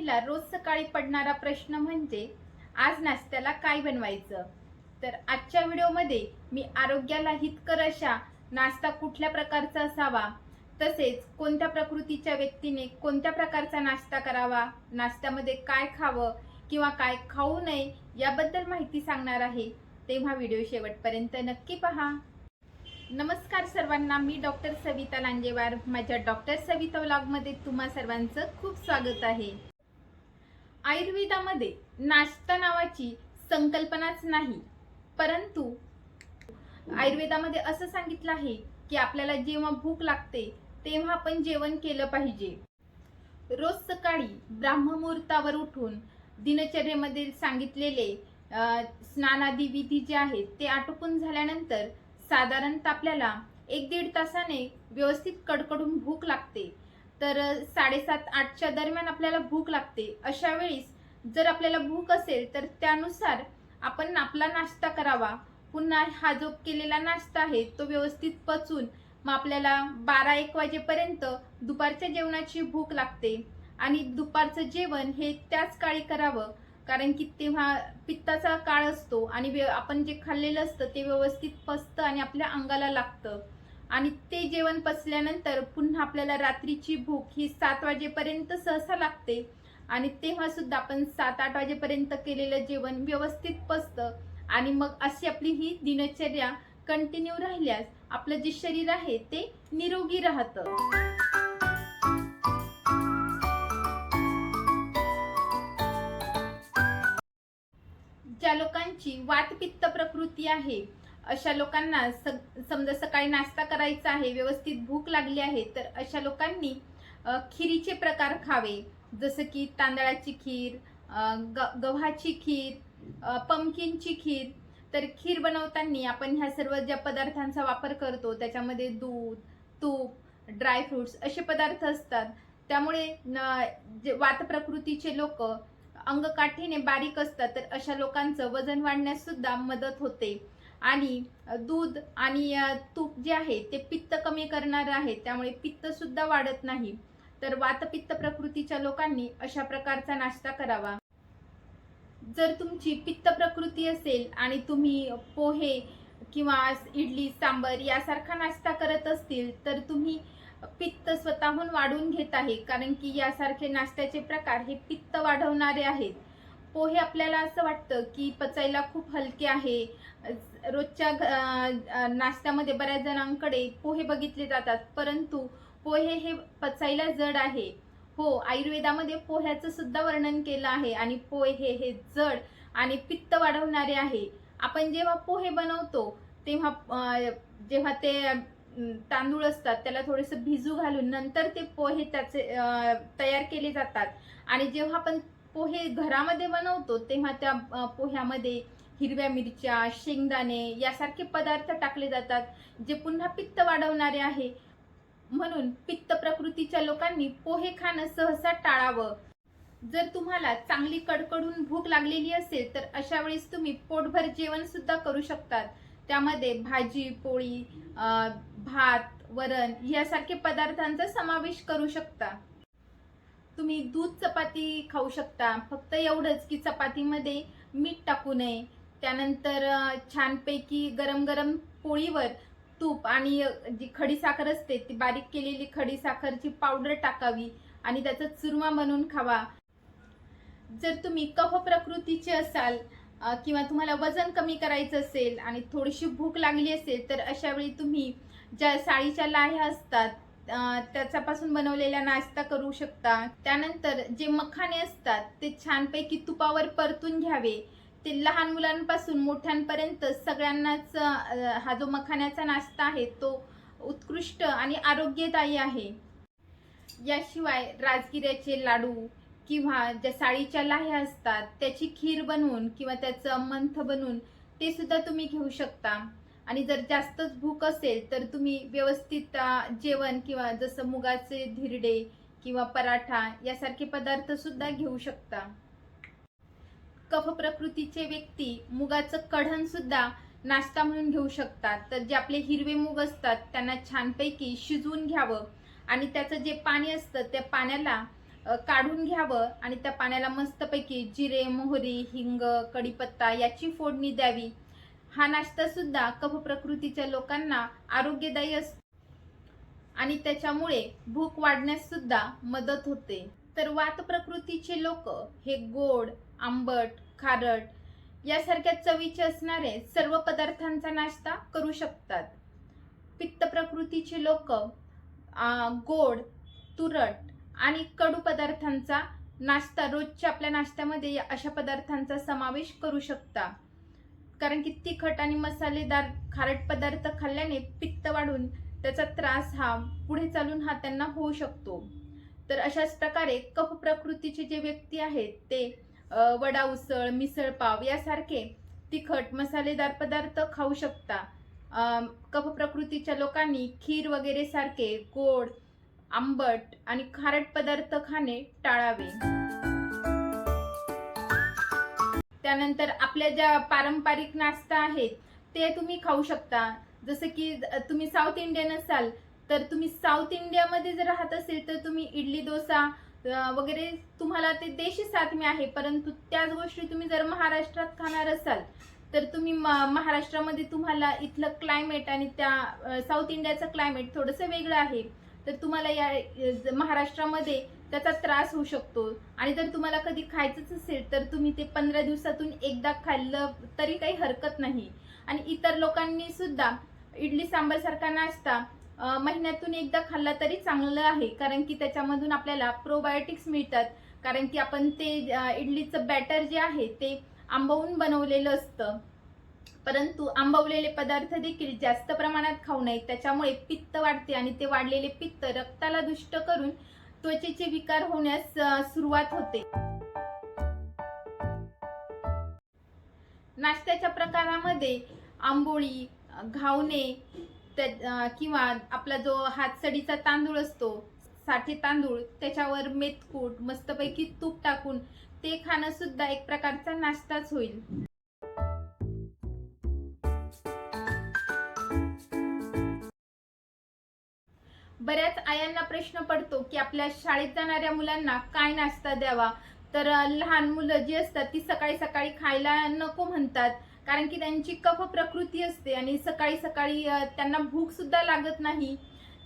गृहिणीला रोज सकाळी पडणारा प्रश्न म्हणजे आज नाश्त्याला काय बनवायचं? तर आजच्या व्हिडिओमध्ये मी आरोग्याला हितकर अशा नाश्ता कुठल्या प्रकारचा असावा? तसेच कोणत्या प्रकृतीच्या व्यक्तीने कोणत्या प्रकारचा नाश्ता करावा? नाश्त्यामध्ये काय खावं किंवा काय खाऊ नये याबद्दल माहिती सांगणार आहे. तेव्हा व्हिडिओ शेवटपर्यंत नक्की पहा. नमस्कार सर्वांना मी डॉक्टर सविता लांजेवार. माझ्या डॉक्टर सविता व्लॉगमध्ये तुम्हा सर्वांचं खूप स्वागत आहे. आयुर्वेदामध्ये नाश्ता नावाची संकल्पनाच नाही. परंतु आयुर्वेदामध्ये असं सांगितलं आहे की आपल्याला जेव्हा भूक लागते तेव्हा आपण जेवण केलं पाहिजे. रोज सकाळी ब्राह्ममुहूर्तावर उठून दिनचर्येमध्ये सांगितलेले स्नानादी विधी जे आहेत ते आटोपून झाल्यानंतर साधारणतः आपल्याला एक दीड तासाने व्यवस्थित कडकडून भूक लागते. तर साडेसात आठच्या दरम्यान आपल्याला भूक लागते. अशा वेळीस जर आपल्याला भूक असेल तर त्यानुसार आपण आपला नाश्ता करावा. पुन्हा हा जो केलेला नाश्ता आहे तो व्यवस्थित पचून मग आपल्याला बारा एक वाजेपर्यंत दुपारच्या जेवणाची भूक लागते. आणि दुपारचं जेवण हे त्याच काळी करावं कारण की तेव्हा पित्ताचा काळ असतो आणि व्य- आपण जे खाल्लेलं असतं ते व्यवस्थित पचतं आणि आपल्या अंगाला लागतं. आणि ते जेवण पचल्यानंतर पुन्हा आपल्याला रात्रीची भूक ही सात वाजेपर्यंत सहसा लागते. आणि तेव्हा सुद्धा आपण सात आठ वाजेपर्यंत केलेलं जेवण व्यवस्थित पचतं. आणि मग अशी आपली ही दिनचर्या कंटिन्यू राहिल्यास आपलं जे शरीर आहे ते निरोगी राहतं. ज्या लोकांची वातपित्त प्रकृती आहे अशा लोकांना समजा सकाळी नाश्ता करायचा आहे व्यवस्थित भूक लागली आहे तर अशा लोकांनी खिरीचे प्रकार खावे. जसं की तांदळाची खीर ग- गव्हाची खीर पमकिनची खीर. तर खीर बनवताना आपण ह्या सर्व ज्या पदार्थांचा वापर करतो त्याच्यामध्ये दूध तूप ड्रायफ्रुट्स असे पदार्थ असतात. त्यामुळे न- जे वात प्रकृतीचे लोक अंगकाठीने बारीक असतात तर अशा लोकांचं वजन वाढण्यास सुद्धा मदत होते. आणि दूध आणि तूप जे आहे ते पित्त कमी करणारं आहे त्यामुळे पित्त सुद्धा वाढत नाही. तर वातपित्त प्रकृतीच्या लोकांनी अशा प्रकारचा नाश्ता करावा. जर तुमची पित्त प्रकृती असेल आणि तुम्ही पोहे किंवा इडली सांबर यासारखा नाश्ता करत असतील तर तुम्ही पित्त स्वतःहून वाढवून घेत आहे कारण की यासारखे नाश्त्याचे प्रकार हे पित्त वाढवणारे आहेत. पोहे आपल्याला असं वाटतं की पचायला खूप हलके आहे रोजच्या घ- नाश्त्यामध्ये बऱ्याच जणांकडे पोहे बघितले जातात. परंतु पोहे हे पचायला जड आहे. हो आयुर्वेदामध्ये पोह्याचं सुद्धा वर्णन केलं आहे आणि पोहे हे जड आणि पित्त वाढवणारे आहे. आपण जेव्हा पोहे बनवतो तेव्हा जेव्हा ते तांदूळ असतात त्याला थोडंसं भिजू घालून नंतर ते पोहे त्याचे तयार केले जातात. आणि जेव्हा आपण पोहे घरामध्ये बनवतो तेव्हा त्या पोह्यामध्ये हिरव्या मिरच्या शेंगदाणे यासारखे पदार्थ टाकले जातात जे पुन्हा पित्त वाढवणारे आहे. म्हणून पित्त प्रकृतीच्या लोकांनी पोहे खाणं सहसा टाळावं. जर तुम्हाला चांगली कडकडून भूक लागलेली असेल तर अशा वेळेस तुम्ही पोटभर जेवण सुद्धा करू शकतात. त्यामध्ये भाजी पोळी भात वरण यासारखे पदार्थांचा समावेश करू शकता. तुम्ही दूध चपाती खाऊ शकता. फक्त एवढंच की चपातीमध्ये मीठ टाकू नये. त्यानंतर छानपैकी गरम गरम पोळीवर तूप आणि जी खडीसाखर असते ती बारीक केलेली खडी साखरची पावडर टाकावी आणि त्याचा चुरमा बनवून खावा. जर तुम्ही कफ प्रकृतीचे असाल किंवा तुम्हाला वजन कमी करायचं असेल आणि थोडीशी भूक लागली असेल तर अशा वेळी तुम्ही ज्या साळीच्या लाह्या असतात त्याच्यापासून बनवलेला नाश्ता करू शकता. त्यानंतर जे मखाने असतात ते छानपैकी तुपावर परतून घ्यावे. ते लहान मुलांपासून मोठ्यांपर्यंत सगळ्यांनाच हा जो मखाण्याचा नाश्ता आहे तो उत्कृष्ट आणि आरोग्यदायी आहे. याशिवाय राजगिऱ्याचे लाडू किंवा ज्या साळीच्या लाह्या असतात त्याची खीर बनवून किंवा त्याचं मंथ बनवून ते सुद्धा तुम्ही घेऊ शकता. आणि जर जास्तच भूक असेल तर तुम्ही व्यवस्थित जेवण किंवा जसं मुगाचे धिरडे किंवा पराठा यासारखे पदार्थ सुद्धा घेऊ शकता. कफ प्रकृतीचे व्यक्ती मुगाचं कढण सुद्धा नाश्ता म्हणून घेऊ शकतात. तर जे आपले हिरवे मूग असतात त्यांना छानपैकी शिजवून घ्यावं आणि त्याचं जे पाणी असतं त्या पाण्याला काढून घ्यावं आणि त्या पाण्याला मस्तपैकी जिरे मोहरी हिंग कढीपत्ता याची फोडणी द्यावी. हा नाश्ता सुद्धा कफ प्रकृतीच्या लोकांना आरोग्यदायी असतो आणि त्याच्यामुळे भूक वाढण्यास सुद्धा मदत होते. तर वात प्रकृतीचे लोक हे गोड आंबट खारट यासारख्या चवीचे असणारे सर्व पदार्थांचा नाश्ता करू शकतात. पित्त प्रकृतीचे लोक गोड तुरट आणि कडू पदार्थांचा नाश्ता रोजच्या आपल्या नाश्त्यामध्ये अशा पदार्थांचा समावेश करू शकता. कारण की तिखट आणि मसालेदार खारट पदार्थ खाल्ल्याने पित्त वाढून त्याचा त्रास हा पुढे चालून हा त्यांना होऊ शकतो. तर अशाच प्रकारे कफ प्रकृतीचे जे व्यक्ती आहेत ते वडा उसळ मिसळ पाव यासारखे तिखट मसालेदार पदार्थ खाऊ शकता. कफ प्रकृतीच्या लोकांनी खीर वगैरे सारखे गोड आंबट आणि खारट पदार्थ खाणे टाळावे. त्यानंतर आपल्या ज्या पारंपरिक नाश्ता आहेत ते तुम्ही खाऊ शकता. जसं की तुम्ही साऊथ इंडियन असाल तर तुम्ही साऊथ इंडियामध्ये जर राहत असेल तर तुम्ही इडली डोसा वगैरे तुम्हाला ते देशी साथमी आहे परंतु त्याच गोष्टी तुम्ही जर महाराष्ट्रात खाणार असाल तर तुम्ही म- महाराष्ट्रामध्ये तुम्हाला इथलं क्लायमेट आणि त्या साऊथ इंडियाचं क्लायमेट थोडंसं वेगळं आहे. तर तुम्हाला या महाराष्ट्रामध्ये त्याचा त्रास होऊ शकतो. आणि जर तुम्हाला कधी खायचंच असेल तर तुम्ही ते पंधरा दिवसातून एकदा खाल्लं तरी काही हरकत नाही. आणि इतर लोकांनी सुद्धा इडली सांबार सारखा नाश्ता महिन्यातून एकदा खाल्ला तरी चांगलं आहे. कारण की त्याच्यामधून आपल्याला प्रोबायोटिक्स मिळतात. कारण की आपण ते इडलीचं बॅटर जे आहे ते आंबवून बनवलेलं असतं. परंतु आंबवलेले पदार्थ देखील जास्त प्रमाणात खाऊ नयेत. त्याच्यामुळे पित्त वाढते आणि ते वाढलेले पित्त रक्ताला दुष्ट करून त्वचेचे विकार होण्यास सुरुवात होते. नाश्त्याच्या प्रकारामध्ये आंबोळी घावणे त्या- किंवा आपला जो हातसडीचा तांदूळ असतो साठी तांदूळ त्याच्यावर मेथकूट मस्तपैकी तूप टाकून ते खाणं सुद्धा एक प्रकारचा नाश्ताच होईल. बऱ्याच आयांना प्रश्न पडतो की आपल्या शाळेत जाणाऱ्या मुलांना काय नाश्ता द्यावा? तर लहान मुलं जी असतात ती सकाळी सकाळी खायला नको म्हणतात. कारण की त्यांची कफ प्रकृती असते आणि सकाळी सकाळी त्यांना भूक सुद्धा लागत नाही.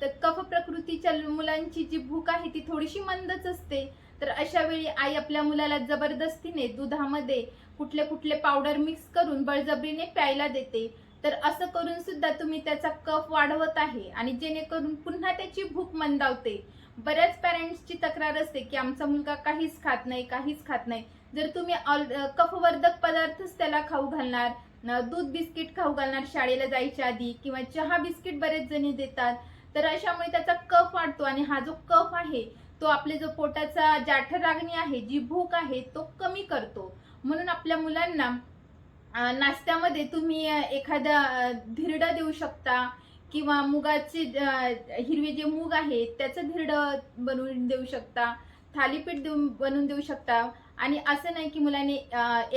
तर कफ प्रकृतीच्या मुलांची जी भूक आहे ती थोडीशी मंदच असते. तर अशा वेळी आई आपल्या मुलाला जबरदस्तीने दुधामध्ये कुठले कुठले पावडर मिक्स करून बळजबरीने प्यायला देते. तर असं करून सुद्धा तुम्ही त्याचा कफ वाढवत आहे आणि जेणेकरून पुन्हा त्याची भूक मंदावते. बऱ्याच पॅरेंट्सची तक्रार असते की आमचा मुलगा काहीच खात नाही काहीच खात नाही. जर तुम्ही ऑल कफवर्धक पदार्थच त्याला खाऊ घालणार दूध बिस्किट खाऊ घालणार शाळेला जायच्या आधी किंवा चहा बिस्किट बरेच जणी देतात तर अशामुळे त्याचा कफ वाढतो आणि हा जो कफ आहे तो आपले जो पोटाचा जाठराग्नी आहे जी भूक आहे तो कमी करतो. म्हणून आपल्या मुलांना नाश्त्यामध्ये तुम्ही एखादा धिरडा धिरडं देऊ शकता किंवा मुगाचे हिरवे जे मूग आहे त्याचं धिरडं बनवून देऊ शकता. थालीपीठ देऊन बनवून देऊ शकता. आणि असं नाही की मुलाने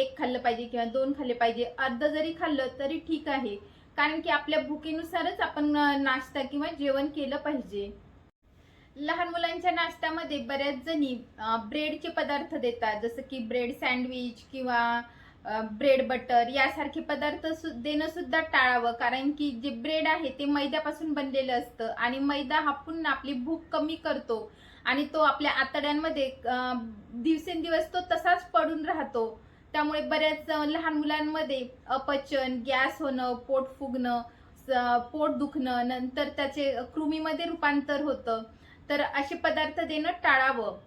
एक खाल्लं पाहिजे किंवा दोन खाल्ले पाहिजे. अर्ध जरी खाल्लं तरी ठीक आहे. कारण की आपल्या भुकेनुसारच आपण नाश्ता किंवा जेवण केलं पाहिजे. लहान मुलांच्या नाश्त्यामध्ये बऱ्याच जणी ब्रेडचे पदार्थ देतात. जसं की ब्रेड सँडविच किंवा ब्रेड बटर यासारखे पदार्थ सु देणं सुद्धा टाळावं. कारण की जे ब्रेड आहे ते मैद्यापासून बनलेलं असतं. आणि मैदा हा पुन्हा आपली भूक कमी करतो. आणि तो आपल्या आतड्यांमध्ये दिवसेंदिवस तो तसाच पडून राहतो. त्यामुळे बऱ्याच लहान मुलांमध्ये अपचन गॅस होणं पोट फुगणं पोट दुखणं नंतर त्याचे कृमीमध्ये रूपांतर होतं. तर असे पदार्थ देणं टाळावं.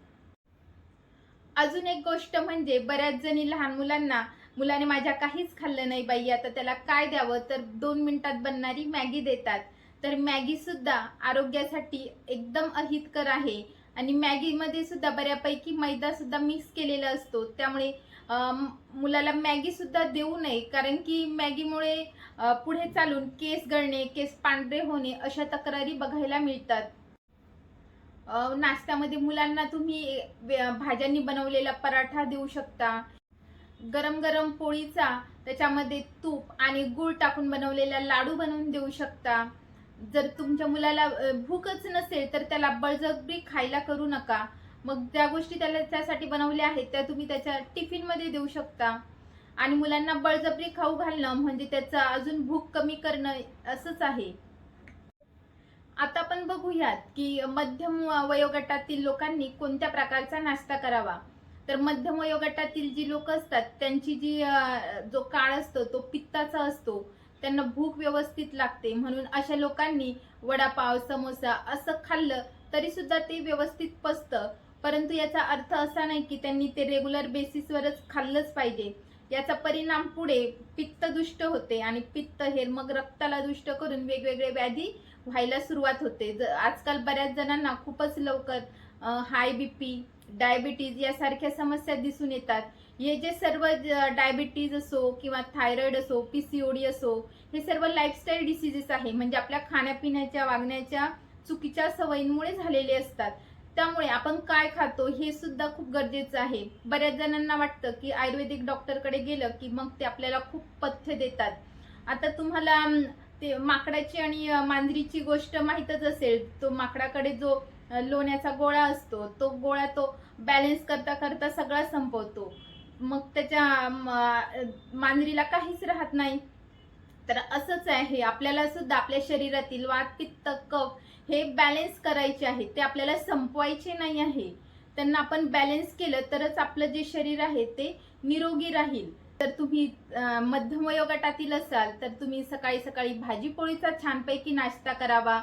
अजून एक गोष्ट म्हणजे बऱ्याच जणी लहान मुलांना मुलाने माझ्या काहीच खाल्लं नाही बाई आता त्याला काय द्यावं? तर दोन मिनिटात बनणारी मॅगी देतात. तर मॅगी सुद्धा आरोग्यासाठी एकदम अहितकर आहे. आणि मॅगीमध्ये सुद्धा बऱ्यापैकी मैदा सुद्धा मिक्स केलेला असतो. त्यामुळे मुलाला मॅगी सुद्धा देऊ नये. कारण की मॅगीमुळे पुढे चालून केस गळणे केस पांढरे होणे अशा तक्रारी बघायला मिळतात. नाश्त्यामध्ये मुलांना तुम्ही भाज्यांनी बनवलेला पराठा देऊ शकता. गरम गरम पोळीचा त्याच्यामध्ये तूप आणि गूळ टाकून बनवलेला लाडू बनवून देऊ शकता. जर तुमच्या मुलाला भूकच नसेल तर त्याला बळजबरी खायला करू नका. मग ज्या गोष्टी त्याला त्यासाठी बनवल्या आहेत त्या तुम्ही त्याच्या टिफिनमध्ये देऊ शकता. आणि मुलांना बळजबरी खाऊ घालणं म्हणजे त्याचा अजून भूक कमी करणं असंच आहे. आता आपण बघूयात की मध्यम वयोगटातील लोकांनी कोणत्या प्रकारचा नाश्ता करावा? तर मध्यम वयोगटातील जी लोक असतात त्यांची जी जो काळ असतो तो पित्ताचा असतो त्यांना भूक व्यवस्थित लागते. म्हणून अशा लोकांनी वडापाव समोसा असं खाल्लं तरी सुद्धा ते व्यवस्थित पचतं. परंतु याचा अर्थ असा नाही की त्यांनी ते रेग्युलर बेसिसवरच खाल्लंच पाहिजे. याचा परिणाम पुढे पित्त दुष्ट होते आणि पित्त हे मग रक्ताला दुष्ट करून वेगवेगळे व्याधी व्हायला सुरुवात होते. ज- आजकाल बऱ्याच जणांना खूपच लवकर हाय बी पी डायबिटीज यासारख्या समस्या दिसून येतात. हे जे सर्व डायबिटीज असो किंवा थायरॉइड असो पीसीओडी असो हे सर्व लाईफस्टाईल डिसिजेस आहे. म्हणजे आपल्या खाण्यापिण्याच्या वागण्याच्या चुकीच्या सवयींमुळे झालेले असतात. त्यामुळे आपण काय खातो हे सुद्धा खूप गरजेचं आहे. बऱ्याच जणांना वाटतं की आयुर्वेदिक डॉक्टरकडे गेलं की मग ते आपल्याला खूप पथ्य देतात. आता तुम्हाला ते माकडाची आणि मांजरीची गोष्ट माहीतच असेल तो माकडाकडे जो लोण्याचा गोळा असतो तो गोळा तो बॅलन्स करता करता सगळा संपवतो. मग त्याच्या मांजरीला काहीच राहत नाही. तर असंच आहे आपल्याला सुद्धा आपल्या शरीरातील वात पित्त कफ हे बॅलेन्स करायचे आहे. ते आपल्याला संपवायचे नाही आहे. त्यांना आपण बॅलन्स केलं तरच आपलं जे शरीर आहे ते निरोगी राहील. तर तुम्ही मध्यम वयोगटातील असाल तर तुम्ही सकाळी सकाळी भाजी पोळीचा छानपैकी नाश्ता करावा.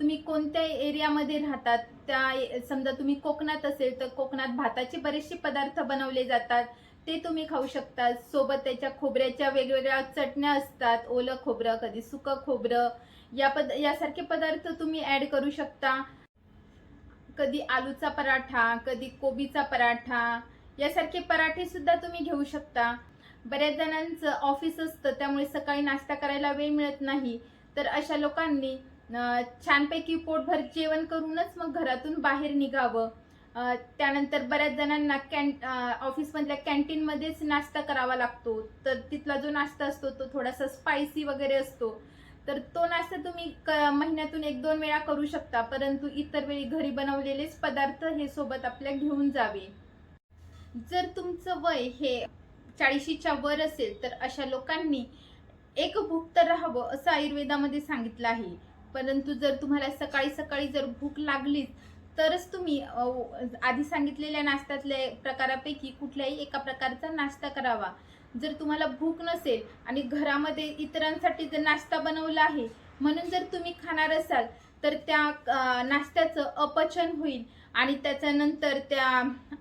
तुम्ही कोणत्या एरियामध्ये राहतात? त्या समजा तुम्ही कोकणात असेल तर कोकणात भाताचे बरेचसे पदार्थ बनवले जातात. ते तुम्ही खाऊ शकता सोबत त्याच्या खोबऱ्याच्या वेगवेगळ्या चटण्या असतात. ओलं खोबरं कधी सुकं खोबरं. या पद यासारखे पदार्थ तुम्ही ॲड करू शकता. कधी आलूचा पराठा कधी कोबीचा पराठा. यासारखे पराठे सुद्धा तुम्ही घेऊ शकता. बऱ्याच जणांचं ऑफिस असतं त्यामुळे सकाळी नाश्ता करायला वेळ मिळत नाही. तर अशा लोकांनी छानपैकी पोटभर जेवण करूनच मग घरातून बाहेर निघावं. त्यानंतर बऱ्याच जणांना कॅन ऑफिसमधल्या कॅन्टीनमध्येच नाश्ता करावा लागतो. तर तिथला जो नाश्ता असतो तो थोडासा स्पायसी वगैरे असतो. तर तो नाश्ता तुम्ही क- महिन्यातून एक दोन वेळा करू शकता. परंतु इतर वेळी घरी बनवलेलेच पदार्थ हे सोबत आपल्या घेऊन जावे. जर तुमचं वय हे चाळीशीच्या वर असेल तर अशा लोकांनी एक भुक्त राहावं असं आयुर्वेदामध्ये सांगितलं आहे. परंतु जर तुम्हाला सकाळी सकाळी जर भूक लागलीच तरच तुम्ही आधी सांगितलेल्या नाश्त्यातल्या प्रकारापैकी कुठल्याही एका प्रकारचा नाश्ता करावा. जर तुम्हाला भूक नसेल आणि घरामध्ये इतरांसाठी जर नाश्ता बनवला आहे म्हणून जर तुम्ही खाणार असाल तर त्या नाश्त्याचं अपचन होईल आणि त्याच्यानंतर त्या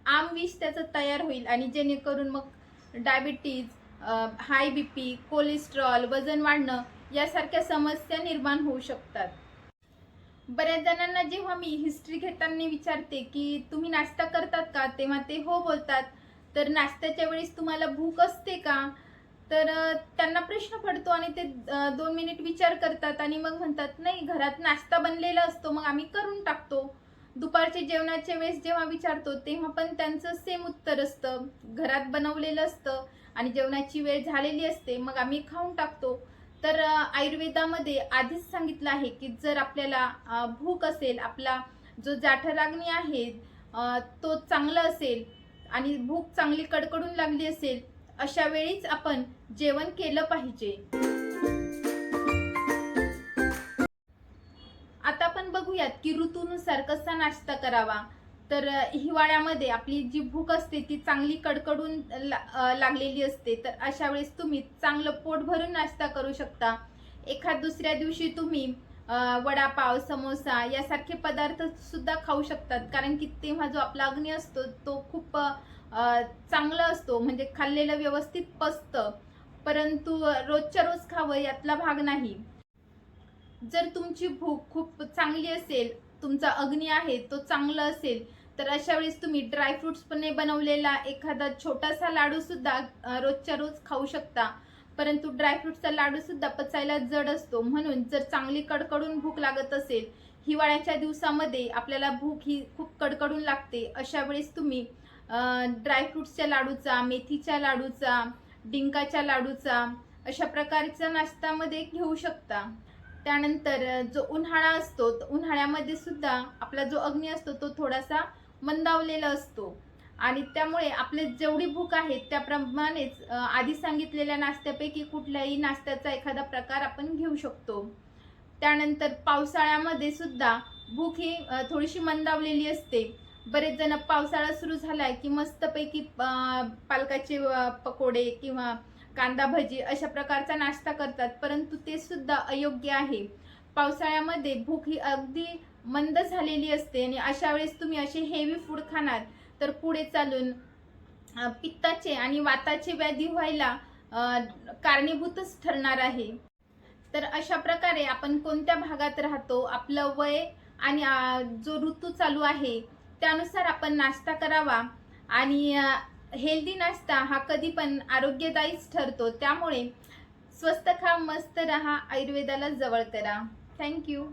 आमविष त्याचं तयार होईल आणि जेणेकरून मग diabetes high B P cholesterol वजन वाढणं यासारख्या समस्या निर्माण होऊ शकतात. बऱ्याच जणांना जेव्हा मी हिस्ट्री घेताना विचारते की तुम्ही नाश्ता करतात का? तेव्हा ते हो बोलतात. तर नाश्त्याच्या वेळेस तुम्हाला भूक असते का? तर त्यांना प्रश्न पडतो आणि ते दोन मिनिट विचार करतात आणि मग म्हणतात नाही घरात नाश्ता बनलेला असतो मग आम्ही करून टाकतो. दुपारच्या जेवणाच्या वेळेस जेव्हा विचारतो तेव्हा पण त्यांचं सेम उत्तर असतं. घरात बनवलेलं असतं आणि जेवणाची वेळ झालेली असते मग आम्ही खाऊन टाकतो. तर आयुर्वेदामध्ये आधीच सांगितलं आहे की जर आपल्याला भूक असेल आपला जो जाठराग्नी आहे तो चांगला असेल आणि भूक चांगली कडकडून लागली असेल अशा वेळीच आपण जेवण केलं पाहिजे. आता आपण बघूयात की ऋतूनुसार कसा नाश्ता करावा. तर हिवाळ्यामध्ये आपली जी भूक असते ती चांगली कडकडून ला- लागलेली असते. तर अशा वेळेस तुम्ही चांगलं पोट भरून नाश्ता करू शकता. एखाद दुसऱ्या दिवशी तुम्ही वडापाव समोसा यासारखे पदार्थ सुद्धा खाऊ शकतात. कारण की तेव्हा जो आपला अग्नी असतो तो खूप चांगला असतो. म्हणजे खाल्लेलं व्यवस्थित पचतं. परंतु रोजच्या रोज खावं यातला भाग नाही. जर तुमची भूक खूप चांगली असेल तुमचा अग्नी आहे तो चांगला असेल. तर अशा वेळेस तुम्ही ड्रायफ्रुट्सपणे बनवलेला. एखादा छोटासा लाडूसुद्धा रोजच्या रोज खाऊ शकता. परंतु ड्रायफ्रुट्सचा लाडूसुद्धा पचायला जड असतो. म्हणून जर चांगली कडकडून भूक लागत असेल हिवाळ्याच्या दिवसामध्ये आपल्याला भूक ही खूप कडकडून लागते. अशा वेळेस तुम्ही ड्रायफ्रुट्सच्या लाडूचा मेथीच्या लाडूचा डिंकाच्या लाडूचा अशा प्रकारचा नाश्त्यामध्ये घेऊ शकता. त्यानंतर जो उन्हाळा असतो तो उन्हाळ्यामध्ये सुद्धा आपला जो अग्नी असतो तो थोडासा मंदावलेला असतो. आणि त्यामुळे आपले जेवढी भूक आहे त्याप्रमाणेच आधी सांगितलेल्या नाश्त्यापैकी कुठल्याही नाश्त्याचा एखादा प्रकार आपण घेऊ शकतो. त्यानंतर पावसाळ्यामध्ये सुद्धा भूक ही थोडीशी मंदावलेली असते. बरेच जण पावसाळा सुरू झालाय की मस्तपैकी पालकाचे पकोडे किंवा कांदा भजी अशा प्रकारचा नाश्ता करतात परंतु ते सुद्धा अयोग्य आहे. पावसाळ्यामध्ये भूक ही अगदी मंद झालेली असते आणि अशा वेळेस तुम्ही असे हेवी फूड खाणार तर पुढे चालून पित्ताचे आणि वाताचे व्याधी व्हायला कारणीभूतच ठरणार आहे. तर अशा प्रकारे आपण कोणत्या भागात राहतो आपलं वय आणि जो ऋतू चालू आहे त्यानुसार आपण नाश्ता करावा आणि हेल्दी नाश्ता हा कधी पण आरोग्यदायीच ठरतो. त्यामुळे स्वस्त खा मस्त रहा आयुर्वेदाला जवळ करा. थँक्यू